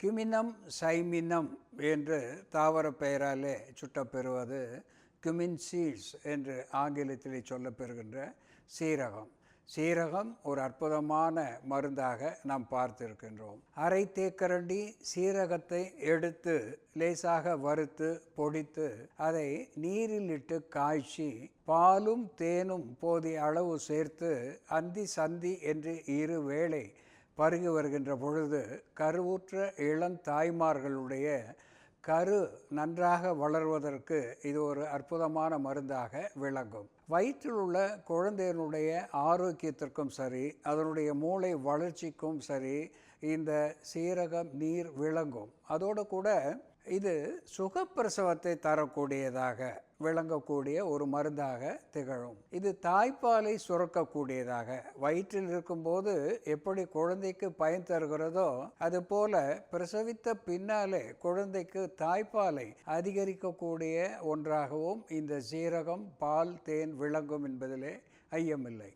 கிமினம் சைமினம் என்று தாவர பெயராலே சுட்டப்பெறுவது கிமின் சீட்ஸ் என்று ஆங்கிலத்தில் சொல்லப்பெறுகின்ற சீரகம். சீரகம் ஒரு அற்புதமான மருந்தாக நாம் பார்த்திருக்கின்றோம். அரை தேக்கரண்டி சீரகத்தை எடுத்து லேசாக வறுத்து பொடித்து அதை நீரில் இட்டு காய்ச்சி பாலும் தேனும் போதிய அளவு சேர்த்து அந்தி சந்தி என்று இரு வேளை பருகி வருகின்ற பொழுது கருவுற்ற இளந்தாய்மார்களுடைய கரு நன்றாக வளர்வதற்கு இது ஒரு அற்புதமான மருந்தாக விளங்கும். வயிற்றில் உள்ள குழந்தையினுடைய ஆரோக்கியத்திற்கும் சரி அதனுடைய மூளை வளர்ச்சிக்கும் சரி இந்த சீரகம் நீர் விளங்கும். அதோடு கூட இது சுகப்பிரசவத்தை தரக்கூடியதாக விளங்கக்கூடிய ஒரு மருந்தாக திகழும். இது தாய்ப்பாலை சுரக்கக்கூடியதாக வயிற்றில் இருக்கும்போது எப்படி குழந்தைக்கு பயன் தருகிறதோ அதுபோல பிரசவித்த பின்னாலே குழந்தைக்கு தாய்ப்பாலை அதிகரிக்கக்கூடிய ஒன்றாகவும் இந்த சீரகம் பால் தேன் விளங்கும் என்பதிலே ஐயமில்லை.